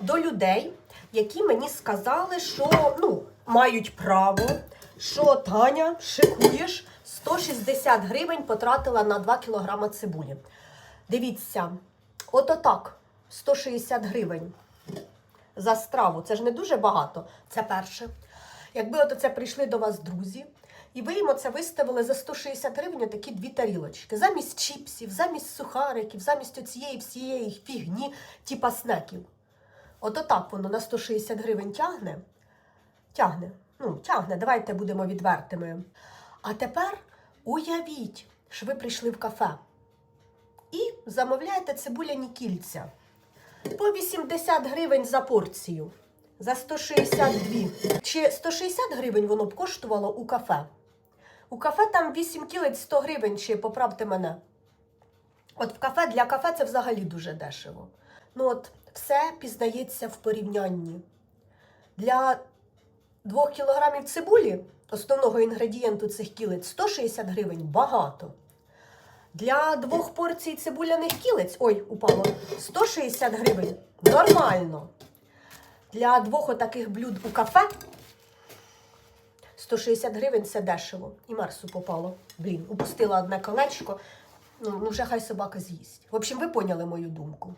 до людей, які мені сказали, що ну, мають право, що Таня, шикуєш, 160 гривень потратила на 2 кілограма цибулі. Дивіться, ото так, 160 гривень за страву. Це ж не дуже багато. Це перше. Якби от це прийшли до вас друзі, і ви їм оце виставили за 160 гривень такі дві тарілочки. Замість чіпсів, замість сухариків, замість оцієї всієї фігні, типа снеків. От отак воно на 160 гривень тягне. Тягне. Ну, тягне, давайте будемо відвертими. А тепер уявіть, що ви прийшли в кафе і замовляєте цибуляні кільця по 80 гривень за порцію. За 162. Чи 160 гривень воно б коштувало у кафе? У кафе там 8 кілець 100 гривень, чи поправте мене. От в кафе для кафе це взагалі дуже дешево. Ну от все пізнається в порівнянні. Для 2 кілограмів цибулі, основного інгредієнту цих кілець, 160 гривень багато. Для двох порцій цибуляних кілець, ой, упало, 160 гривень. Нормально. Для двох отаких блюд у кафе 160 гривень це дешево. І Марсу попало. Блін, упустила одне колечко. Ну, ну вже хай собака з'їсть. В общем, ви поняли мою думку.